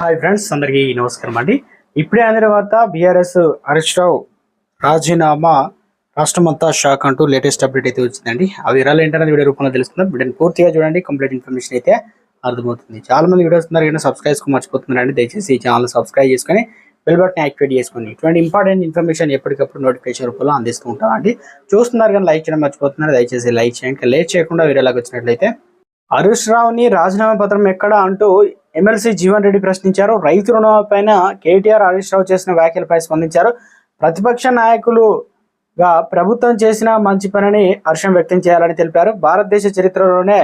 Hi friends అందరికీ నమస్కారం అండి. ఇప్పుడే అందిన వార్త బీఆర్ఎస్ హరీష్ రావు రాజీనామా రాష్ట్రమంతా షాక్ అంటూ లేటెస్ట్ అప్డేట్ అయితే వచ్చిందండి. ఆ వివరాలు ఏంటనేది వీడియో రూపంలో తెలుసుకుందాం వీడియోని పూర్తిగా చూడండి. కంప్లీట్ ఇన్ఫర్మేషన్ అయితే అర్థమవుతుంది. చాలా మంది వీడియోస్ ఉన్నారు కానీ సబ్స్క్రైబ్ మర్చిపోతున్నారండి. దయచేసి ఈ ఛానల్ సబ్స్క్రైబ్ చేసుకొని బెల్ బటన్ యాక్టివేట్ చేసుకొని ఇటువంటి ఇంపార్టెంట్ ఇన్ఫర్మేషన్ ఎప్పటికప్పుడు నోటిఫికేషన్ రూపంలో అందిస్తూ ఉంటాం అండి. చూస్తున్నారు కానీ లైక్ చేయడం మర్చిపోతున్నారు. దయచేసి లైక్ చేయండి. లేట్ చేయకుండా వీడియోలోకి వచ్చినట్లయితే హరీష్ రావుని రాజీనామా పత్రం ఎక్కడ అంటూ ఎమ్మెల్సీ జీవన్ రెడ్డి ప్రశ్నించారు. రైతు రుణాలపైన కేటీఆర్ హరీష్ రావు చేసిన వ్యాఖ్యలపై స్పందించారు. ప్రతిపక్ష నాయకులుగా ప్రభుత్వం చేసిన మంచి పనిని హర్షం వ్యక్తం చేయాలని తెలిపారు. భారతదేశ చరిత్రలోనే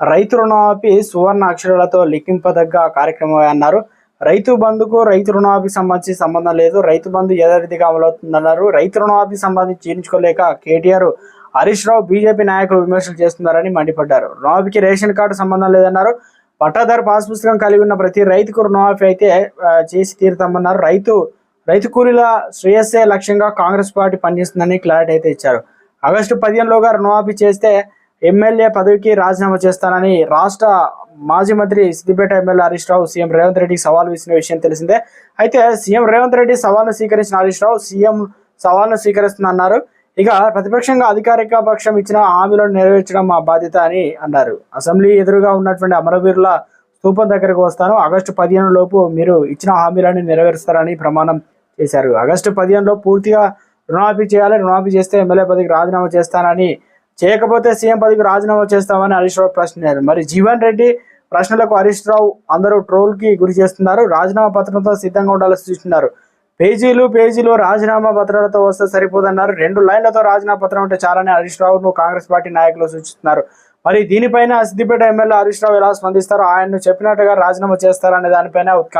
రైతు రుణమాఫీ సువర్ణ అక్షరాలతో లిఖింపదగ్గ కార్యక్రమం అన్నారు. రైతు బంధుకు రైతు రుణమాఫీ సంబంధించి సంబంధం లేదు. రైతు బంధు యథావిధిగా అమలవుతుందన్నారు. రైతు రుణమాఫీ సంబంధించి జీర్ణించుకోలేక కేటీఆర్ హరీష్ రావు బీజేపీ నాయకులు విమర్శలు చేస్తున్నారని మండిపడ్డారు. రుణమాఫీకి రేషన్ కార్డు సంబంధం లేదన్నారు. పట్టాదారు పాస్ పుస్తకం కలిగి ఉన్న ప్రతి రైతుకు రుణమాఫీ అయితే చేసి తీరుతామన్నారు. రైతు రైతు కూలీల శ్రేయస్సే లక్ష్యంగా కాంగ్రెస్ పార్టీ పనిచేస్తుందని క్లారిటీ అయితే ఇచ్చారు. ఆగస్టు పదిహేనులోగా రుణమాఫీ చేస్తే ఎమ్మెల్యే పదవికి రాజీనామా చేస్తానని రాష్ట్ర మాజీ మంత్రి సిద్దిపేట ఎమ్మెల్యే హరీష్ రావు సీఎం రేవంత్ రెడ్డికి సవాల్ విసిన విషయం తెలిసిందే. అయితే సీఎం రేవంత్ రెడ్డి సవాల్ను స్వీకరించిన హరీష్ రావు సీఎం సవాల్ను స్వీకరిస్తున్నారు ఇక ప్రతిపక్షంగా అధికారిక పక్షం ఇచ్చిన హామీలను నెరవేర్చడం మా బాధ్యత అని అన్నారు. అసెంబ్లీ ఎదురుగా ఉన్నటువంటి అమరవీరుల స్థూపం దగ్గరకు వస్తాను. ఆగస్టు పదిహేను లోపు మీరు ఇచ్చిన హామీలను నెరవేరుస్తారని ప్రమాణం చేశారు. ఆగస్టు పదిహేనులో పూర్తిగా రుణమాఫీ చేయాలి. రుణమాఫీ చేస్తే ఎమ్మెల్యే పదవికి రాజీనామా చేస్తానని చేయకపోతే సీఎం పదవికి రాజీనామా చేస్తామని హరీష్ రావు ప్రశ్నించారు. మరి జీవన్ రెడ్డి ప్రశ్నలకు హరీష్ రావు అందరూ ట్రోల్కి గురి చేస్తున్నారు. రాజీనామా పత్రంతో సిద్ధంగా ఉండాలని సూచిస్తున్నారు. పేజీలు పేజీలు రాజీనామా పత్రాలతో వస్తే సరిపోదన్నారు. రెండు లైన్లతో రాజీనామా పత్రం ఉంటే చాలని హరీష్ రావును కాంగ్రెస్ పార్టీ నాయకులు సూచిస్తున్నారు. మరి దీనిపైన సిద్దిపేట ఎమ్మెల్యే హరీష్ రావు ఎలా స్పందిస్తారో ఆయన చెప్పినట్టుగా రాజీనామా చేస్తారనే దానిపైన